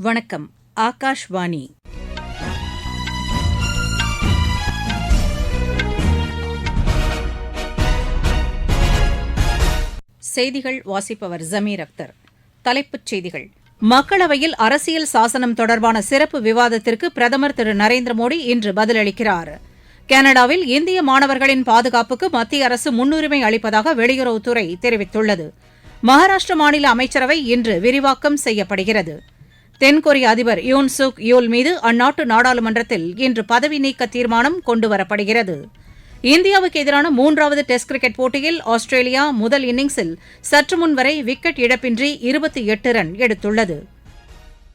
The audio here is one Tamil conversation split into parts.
வணக்கம் ஆகாஷ்வாணி. செய்திகள் வாசிப்பவர் ஜமீர் அக்தர். தலைப்புச் செய்திகள். மக்களவையில் அரசியல் சாசனம் தொடர்பான சிறப்பு விவாதத்திற்கு பிரதமர் திரு நரேந்திர மோடி இன்று பதிலளிக்கிறார். கனடாவில் இந்திய மாணவர்களின் பாதுகாப்புக்கு மத்திய அரசு முன்னுரிமை அளிப்பதாக வெளியுறவுத்துறை தெரிவித்துள்ளது. மகாராஷ்டிர மாநில அமைச்சரவை இன்று விரிவாக்கம் செய்யப்படுகிறது. தென்கொரிய அதிபர் யூன் சுக் யூல் மீது அந்நாட்டு நாடாளுமன்றத்தில் இன்று பதவி நீக்க தீர்மானம் கொண்டுவரப்படுகிறது. இந்தியாவுக்கு எதிரான மூன்றாவது டெஸ்ட் கிரிக்கெட் போட்டியில் ஆஸ்திரேலியா முதல் இன்னிங்ஸில் சற்று முன் வரை விக்கெட் இழப்பின்றி இருபத்தி எட்டு ரன் எடுத்துள்ளது.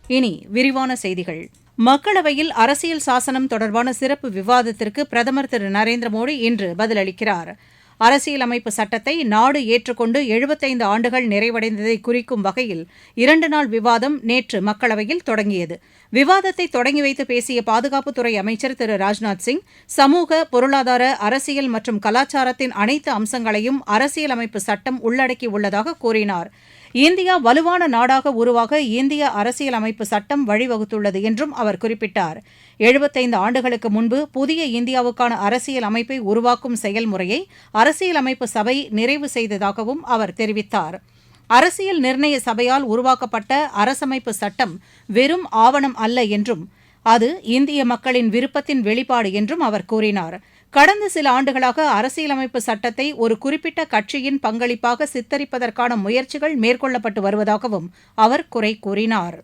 இனி விரிவான செய்திகள். மக்களவையில் அரசியல் சாசனம் தொடர்பான சிறப்பு விவாதத்திற்கு பிரதமர் திரு நரேந்திர மோடி இன்று பதிலளிக்கிறார். அரசியலமைப்பு சட்டத்தை நாடு ஏற்றுக்கொண்டு எழுபத்தைந்து ஆண்டுகள் நிறைவடைந்ததை குறிக்கும் வகையில் இரண்டு நாள் விவாதம் நேற்று மக்களவையில் தொடங்கியது. விவாதத்தை தொடங்கி வைத்து பேசிய பாதுகாப்புத்துறை அமைச்சர் திரு ராஜ்நாத் சிங் சமூக பொருளாதார அரசியல் மற்றும் கலாச்சாரத்தின் அனைத்து அம்சங்களையும் அரசியலமைப்பு சட்டம் உள்ளடக்கியுள்ளதாக கூறினார். இந்தியா வலுவான நாடாக உருவாக இந்திய அரசியலமைப்பு சட்டம் வழிவகுத்துள்ளது என்றும் அவர் குறிப்பிட்டார். எழுபத்தைந்து ஆண்டுகளுக்கு முன்பு புதிய இந்தியாவுக்கான அரசியல் அமைப்பை உருவாக்கும் செயல்முறையை அரசியலமைப்பு சபை நிறைவு செய்ததாகவும் அவர் தெரிவித்தார். அரசியல் நிர்ணய சபையால் உருவாக்கப்பட்ட அரசமைப்பு சட்டம் வெறும் ஆவணம் அல்ல என்றும் அது இந்திய மக்களின் விருப்பத்தின் வெளிப்பாடு என்றும் அவர் கூறினார். கடந்த சில ஆண்டுகளாக அரசியலமைப்பு சட்டத்தை ஒரு குறிப்பிட்ட கட்சியின் பங்களிப்பாக சித்தரிப்பதற்கான முயற்சிகள் மேற்கொள்ளப்பட்டு வருவதாகவும் அவர் குறை கூறினார்.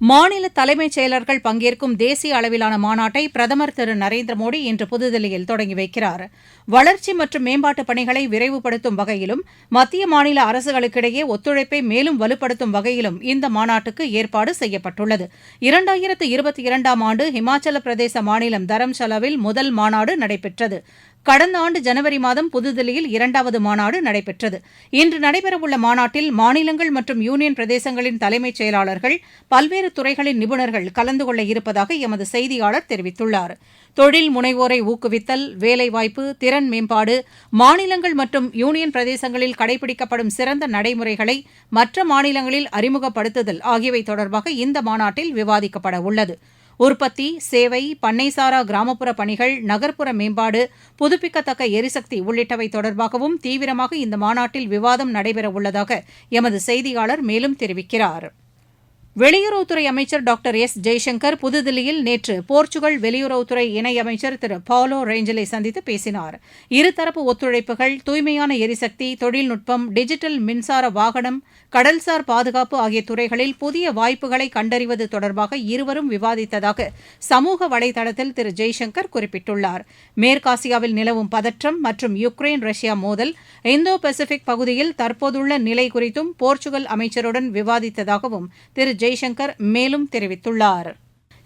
மாநில தலைமைச் செயலர்கள் பங்கேற்கும் தேசிய அளவிலான மாநாட்டை பிரதமர் திரு நரேந்திர மோடி இன்று புதுதில்லியில் தொடங்கி வைக்கிறார். வளர்ச்சி மற்றும் மேம்பாட்டுப் பணிகளை விரைவுபடுத்தும் வகையிலும் மத்திய மாநில அரசுகளுக்கிடையே ஒத்துழைப்பை மேலும் வலுப்படுத்தும் வகையிலும் இந்த மாநாட்டுக்கு ஏற்பாடு செய்யப்பட்டுள்ளது. இரண்டாயிரத்து இருபத்தி இரண்டாம் ஆண்டு ஹிமாச்சல பிரதேச மாநிலம் தரம்சாலாவில் முதல் மாநாடு நடைபெற்றது. கடந்த ஆண்டு ஜனவரி மாதம் புதுதில்லியில் இரண்டாவது மாநாடு நடைபெற்றது. இன்று நடைபெறவுள்ள மாநாட்டில் மாநிலங்கள் மற்றும் யூனியன் பிரதேசங்களின் தலைமைச் செயலாளர்கள் பல்வேறு துறைகளின் நிபுணர்கள் கலந்து கொள்ள இருப்பதாக எமது செய்தியாளர் தெரிவித்துள்ளார். தொழில் முனைவோரை ஊக்குவித்தல் வேலைவாய்ப்பு திறன் மேம்பாடு மாநிலங்கள் மற்றும் யூனியன் பிரதேசங்களில் கடைபிடிக்கப்படும் சிறந்த நடைமுறைகளை மற்ற மாநிலங்களில் அறிமுகப்படுத்துதல் ஆகியவை தொடர்பாக இந்த மாநாட்டில் விவாதிக்கப்பட உள்ளது. உற்பத்தி சேவை பண்ணைசாரா கிராமப்புற பணிகள் நகர்ப்புற மேம்பாடு புதுப்பிக்கத்தக்க எரிசக்தி உள்ளிட்டவை தொடர்பாகவும் தீவிரமாக இந்த மாநாட்டில் விவாதம் நடைபெறவுள்ளதாக எமது செய்தியாளர் மேலும் தெரிவிக்கிறார். வெளியுறவுத்துறை அமைச்சர் டாக்டர் எஸ். ஜெய்சங்கர் புதுதில்லியில் நேற்று போர்ச்சுகல் வெளியுறவுத்துறை இணையமைச்சர் திரு பாலோ ரேஞ்சலை சந்தித்து பேசினார். இருதரப்பு ஒத்துழைப்புகள் தூய்மையான எரிசக்தி தொழில்நுட்பம் டிஜிட்டல் மின்சார வாகனம் கடல்சார் பாதுகாப்பு ஆகிய துறைகளில் புதிய வாய்ப்புகளை கண்டறிவது தொடர்பாக இருவரும் விவாதித்ததாக சமூக வலைதளத்தில் திரு ஜெய்சங்கர் குறிப்பிட்டுள்ளார். மேற்காசியாவில் நிலவும் பதற்றம் மற்றும் யுக்ரைன் ரஷ்யா மோதல் இந்தோ பசிபிக் பகுதியில் தற்போதுள்ள நிலை குறித்தும் போர்ச்சுகல் அமைச்சருடன் விவாதித்ததாகவும் திரு ஜெய் ஜெய்சங்கர் மேலும் தெரிவித்துள்ளார்.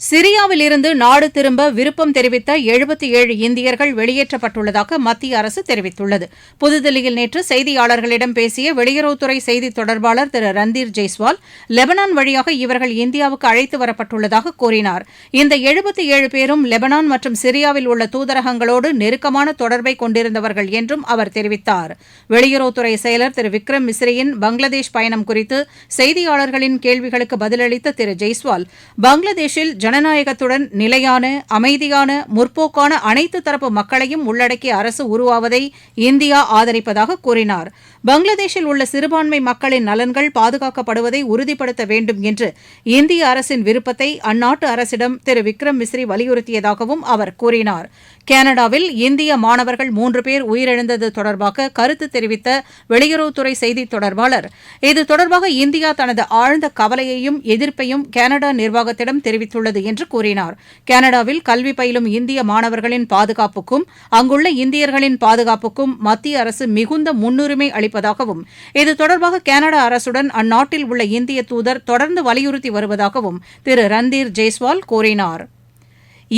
சிரியாவில் இருந்து நாடு திரும்ப விருப்பம் தெரிவித்த எழுபத்தி ஏழு இந்தியர்கள் வெளியேற்றப்பட்டுள்ளதாக மத்திய அரசு தெரிவித்துள்ளது. புதுதில்லியில் நேற்று செய்தியாளர்களிடம் பேசிய வெளியுறவுத்துறை செய்தி தொடர்பாளர் திரு ரந்தீர் ஜெய்ஸ்வால் லெபனான் வழியாக இவர்கள் இந்தியாவுக்கு அழைத்து வரப்பட்டுள்ளதாக கூறினார். இந்த எழுபத்தி ஏழு பேரும் லெபனான் மற்றும் சிரியாவில் உள்ள தூதரகங்களோடு நெருக்கமான தொடர்பை கொண்டிருந்தவர்கள் என்றும் அவர் தெரிவித்தார். வெளியுறவுத்துறை செயலர் திரு விக்ரம் மிஸ்ரியின் பங்களாதேஷ் பயணம் குறித்து செய்தியாளர்களின் கேள்விகளுக்கு பதிலளித்த திரு ஜெய்ஸ்வால் பங்களாதேஷில் ஜனநாயகத்துடன் நிலையான அமைதியான முற்போக்கான அனைத்து தரப்பு மக்களையும் உள்ளடக்கிய அரசு உருவாவதை இந்தியா ஆதரிப்பதாக கூறினார். பங்களாதேஷில் உள்ள சிறுபான்மை மக்களின் நலன்கள் பாதுகாக்கப்படுவதை உறுதிப்படுத்த வேண்டும் என்று இந்திய அரசின் விருப்பத்தை அந்நாட்டு அரசிடம் திரு. விக்ரம் மிஸ்ரி வலியுறுத்தியதாகவும் அவர் கூறினார். கனடாவில் இந்திய மாணவர்கள் மூன்று பேர் உயிரிழந்தது தொடர்பாக கருத்து தெரிவித்த வெளியுறவுத்துறை செய்தி தொடர்பாளர். இது தொடர்பாக இந்தியா தனது ஆழ்ந்த கவலையையும் எதிர்ப்பையும் கனடா நிர்வாகத்திடம் தெரிவித்துள்ளது என்று கூறினார். கனடாவில் கல்வி பயிலும் இந்திய மாணவர்களின் பாதுகாப்புக்கும் அங்குள்ள இந்தியர்களின் பாதுகாப்புக்கும் மத்திய அரசு மிகுந்த முன்னுரிமை அளிப்பதாகவும் இது தொடர்பாக கனடா அரசுடன் அந்நாட்டில் உள்ள இந்திய தூதர் தொடர்ந்து வலியுறுத்தி வருவதாகவும் திரு ரந்தீர் ஜெய்ஸ்வால் கூறினார்.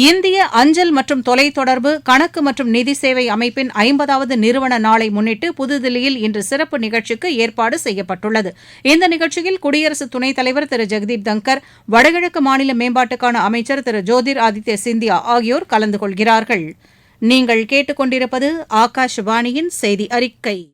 இந்திய அஞ்சல் மற்றும் தொலைத்தொடர்பு கணக்கு மற்றும் நிதி சேவை அமைப்பின் ஐம்பதாவது நிறுவன நாளை முன்னிட்டு புதுதில்லியில் இன்று சிறப்பு நிகழ்ச்சிக்கு ஏற்பாடு செய்யப்பட்டுள்ளது. இந்த நிகழ்ச்சியில் குடியரசு துணைத் தலைவர் திரு. ஜெகதீப் தங்கர் வடகிழக்கு மாநில மேம்பாட்டுக்கான அமைச்சர் திரு. ஜோதிர் ஆதித்ய சிந்தியா ஆகியோர் கலந்து கொள்கிறார்கள். நீங்கள் கேட்டுக்கொண்டிருப்பது ஆகாஷ்வாணியின் செய்தி அறிக்கை.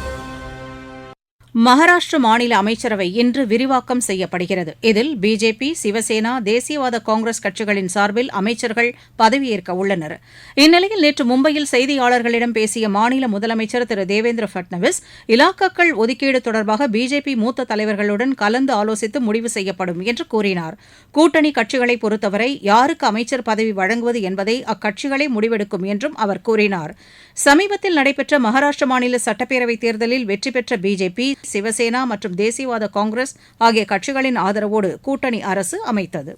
மகாராஷ்டிர மாநில அமைச்சரவை இன்று விரிவாக்கம் செய்யப்படுகிறது. இதில் பிஜேபி சிவசேனா தேசியவாத காங்கிரஸ் கட்சிகளின் சார்பில் அமைச்சர்கள் பதவியேற்க உள்ளனர். இந்நிலையில் நேற்று மும்பையில் செய்தியாளர்களிடம் பேசிய மாநில முதலமைச்சர் திரு. தேவேந்திர பட்னவிஸ் இலாக்காக்கள் ஒதுக்கீடு தொடர்பாக பிஜேபி மூத்த தலைவர்களுடன் கலந்து ஆலோசித்து முடிவு செய்யப்படும் என்று கூறினார். கூட்டணி கட்சிகளை பொறுத்தவரை யாருக்கு அமைச்சர் பதவி வழங்குவது என்பதை அக்கட்சிகளே முடிவெடுக்கும் என்றும் அவர் கூறினார். சமீபத்தில் நடைபெற்ற மகாராஷ்டிர மாநில சட்டப்பேரவைத் தேர்தலில் வெற்றி பெற்ற பிஜேபி சிவசேனா மற்றும் தேசியவாத காங்கிரஸ் ஆகிய கட்சிகளின் ஆதரவோடு கூட்டணி அரசு அமைத்தது.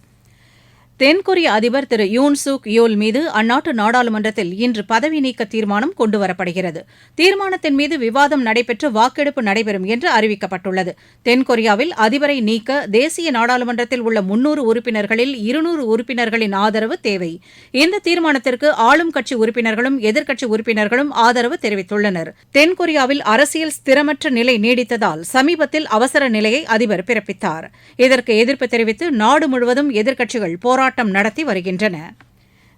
தென்கொரிய அதிபர் திரு யூன் சூக் யோல் மீது அந்நாட்டு நாடாளுமன்றத்தில் இன்று பதவி நீக்க தீர்மானம் கொண்டுவரப்படுகிறது. தீர்மானத்தின் மீது விவாதம் நடைபெற்று வாக்கெடுப்பு நடைபெறும் என்று அறிவிக்கப்பட்டுள்ளது. தென்கொரியாவில் அதிபரை நீக்க தேசிய நாடாளுமன்றத்தில் உள்ள முன்னூறு உறுப்பினர்களில் இருநூறு உறுப்பினர்களின் ஆதரவு தேவை. இந்த தீர்மானத்திற்கு ஆளும் கட்சி உறுப்பினர்களும் எதிர்க்கட்சி உறுப்பினர்களும் ஆதரவு தெரிவித்துள்ளனர். தென்கொரியாவில் அரசியல் ஸ்திரமற்ற நிலை நீடித்ததால் சமீபத்தில் அவசர நிலையை அதிபர் பிறப்பித்தார். இதற்கு எதிர்ப்பு தெரிவித்து நாடு முழுவதும் எதிர்க்கட்சிகள் போராட்டம் நடத்தி வருகின்றன.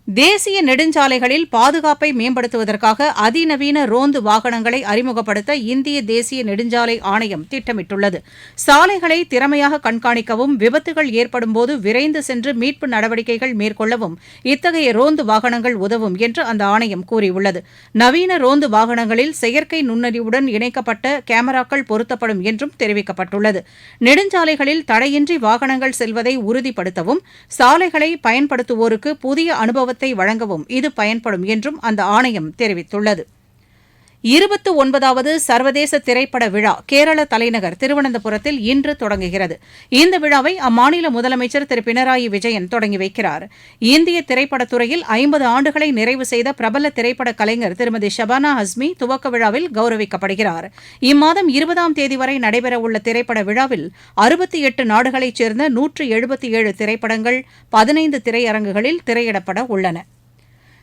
தேசிய நெடுஞ்சாலைகளில் பாதுகாப்பை மேம்படுத்துவதற்காக அதிநவீன ரோந்து வாகனங்களை அறிமுகப்படுத்த இந்திய தேசிய நெடுஞ்சாலை ஆணையம் திட்டமிட்டுள்ளது. சாலைகளை திறமையாக கண்காணிக்கவும் விபத்துகள் ஏற்படும்போது விரைந்து சென்று மீட்பு நடவடிக்கைகள் மேற்கொள்ளவும் இத்தகைய ரோந்து வாகனங்கள் உதவும் என்று அந்த ஆணையம் கூறியுள்ளது. நவீன ரோந்து வாகனங்களில் செயற்கை நுண்ணறிவுடன் இணைக்கப்பட்ட கேமராக்கள் பொருத்தப்படும் என்றும் தெரிவிக்கப்பட்டுள்ளது. நெடுஞ்சாலைகளில் தடையின்றி வாகனங்கள் செல்வதை உறுதிப்படுத்தவும் சாலைகளை பயன்படுத்துவோருக்கு புதிய அனுபவத்தை வழங்கவும் இது பயன்படும் என்றும் அந்த ஆணையம் தெரிவித்துள்ளது இருபத்து ஒன்பதாவது சர்வதேச திரைப்பட விழா கேரள தலைநகர் திருவனந்தபுரத்தில் இன்று தொடங்குகிறது. இந்த விழாவை அம்மாநில முதலமைச்சர் திரு பினராயி விஜயன் தொடங்கி வைக்கிறார். இந்திய திரைப்படத்துறையில் ஐம்பது ஆண்டுகளை நிறைவு செய்த பிரபல திரைப்பட கலைஞர் திருமதி ஷபானா ஹஸ்மி துவக்க விழாவில் கௌரவிக்கப்படுகிறார். இம்மாதம் இருபதாம் தேதி வரை நடைபெறவுள்ள திரைப்பட விழாவில் அறுபத்தி எட்டு நாடுகளைச் சேர்ந்த நூற்று எழுபத்தி ஏழு திரைப்படங்கள் பதினைந்து திரையரங்குகளில் திரையிடப்பட உள்ளன.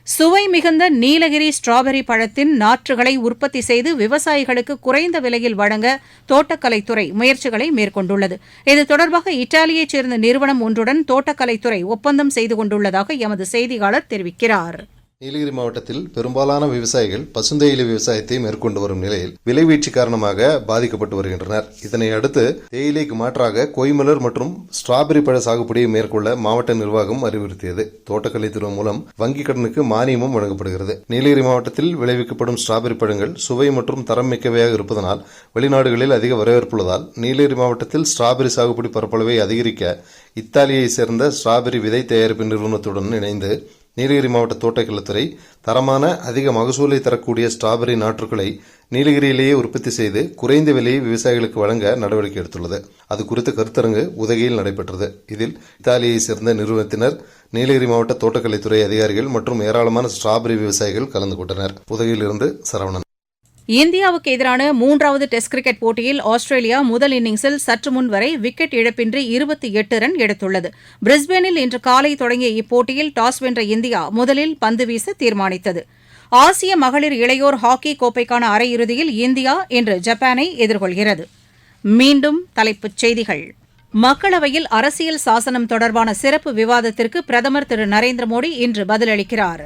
சுவை மிகுந்த நீலகிரி ஸ்ட்ராபெரி பழத்தின் நாற்றுகளை உற்பத்தி செய்து விவசாயிகளுக்கு குறைந்த விலையில் வழங்க தோட்டக்கலைத்துறை முயற்சிகளை மேற்கொண்டுள்ளது. இது தொடர்பாக இத்தாலியைச் சேர்ந்த நிறுவனம் ஒன்றுடன் தோட்டக்கலைத்துறை ஒப்பந்தம் செய்து கொண்டுள்ளதாக எமது செய்தியாளர் தெரிவிக்கிறார். நீலகிரி மாவட்டத்தில் பெரும்பாலான விவசாயிகள் பசுந்தேயிலை விவசாயத்தை மேற்கொண்டு வரும் நிலையில் விலைவீழ்ச்சி காரணமாக பாதிக்கப்பட்டு வருகின்றனர். இதனை அடுத்து தேயிலைக்கு மாற்றாக கொய்மலர் மற்றும் ஸ்ட்ராபெரி பழ சாகுபடியை மேற்கொள்ள மாவட்ட நிர்வாகம் அறிவுறுத்தியது. தோட்டக்கலைத்துறை மூலம் வங்கிக் கடனுக்கு மானியமும் வழங்கப்படுகிறது. நீலகிரி மாவட்டத்தில் விளைவிக்கப்படும் ஸ்ட்ராபெரி பழங்கள் சுவை மற்றும் தரம் மிக்கவையாக இருப்பதனால் வெளிநாடுகளில் அதிக வரவேற்புள்ளதால் நீலகிரி மாவட்டத்தில் ஸ்ட்ராபெரி சாகுபடி பரப்பளவை அதிகரிக்க இத்தாலியை சேர்ந்த ஸ்ட்ராபெரி விதை தயாரிப்பு நிறுவனத்துடன் இணைந்து நீலகிரி மாவட்ட தோட்டக்கலைத்துறை தரமான அதிக மகசூலை தரக்கூடிய ஸ்ட்ராபெரி நாற்றுகளை நீலகிரியிலேயே உற்பத்தி செய்து குறைந்த விலையை விவசாயிகளுக்கு வழங்க நடவடிக்கை எடுத்துள்ளது. அது குறித்த கருத்தரங்கு உதகையில் நடைபெற்றது. இதில் இத்தாலியை சேர்ந்த நிறுவனத்தினர் நீலகிரி மாவட்ட தோட்டக்கலைத்துறை அதிகாரிகள் மற்றும் ஏராளமான ஸ்ட்ராபெரி விவசாயிகள் கலந்து கொண்டனர். உதகையிலிருந்து சரவணன். இந்தியாவுக்கு எதிரான மூன்றாவது டெஸ்ட் கிரிக்கெட் போட்டியில் ஆஸ்திரேலியா முதல் இன்னிங்ஸில் சற்று முன் வரை விக்கெட் இழப்பின்றி இருபத்தி எட்டு ரன் எடுத்துள்ளது. பிரிஸ்பேனில் இன்று காலை தொடங்கிய இப்போட்டியில் டாஸ் வென்ற இந்தியா முதலில் பந்து வீச தீர்மானித்தது. ஆசிய மகளிர் இளையோர் ஹாக்கி கோப்பைக்கான அரையிறுதியில் இந்தியா இன்று ஜப்பானை எதிர்கொள்கிறது. மீண்டும் தலைப்புச் செய்திகள். மக்களவையில் அரசியல் சாசனம் தொடர்பான சிறப்பு விவாதத்திற்கு பிரதமர் திரு நரேந்திர மோடி இன்று பதிலளிக்கிறார்.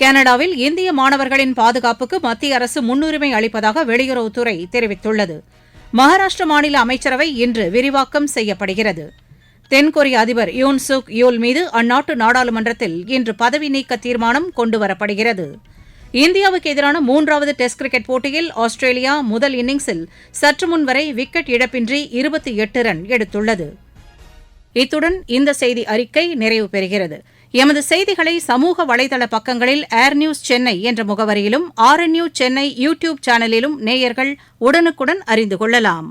கனடாவில் இந்திய மாணவர்களின் பாதுகாப்புக்கு மத்திய அரசு முன்னுரிமை அளிப்பதாக வெளியுறவுத்துறை தெரிவித்துள்ளது. மகாராஷ்டிர மாநில அமைச்சரவை இன்று விரிவாக்கம் செய்யப்படுகிறது. தென்கொரிய அதிபர் யூன் சுக் யூல் மீது அந்நாட்டு நாடாளுமன்றத்தில் இன்று பதவி நீக்க தீர்மானம் கொண்டுவரப்படுகிறது. இந்தியாவுக்கு எதிரான மூன்றாவது டெஸ்ட் கிரிக்கெட் போட்டியில் ஆஸ்திரேலியா முதல் இன்னிங்ஸில் சற்று முன் வரை விக்கெட் இழப்பின்றி இருபத்தி எட்டு ரன் எடுத்துள்ளது. இத்துடன் இந்த செய்தி அறிக்கை நிறைவு பெறுகிறது. எமது செய்திகளை சமூக வலைதள பக்கங்களில் ஏர் நியூஸ் சென்னை என்ற முகவரியிலும் R N news Chennai YouTube சேனலிலும் நேயர்கள் உடனுக்குடன் அறிந்து கொள்ளலாம்.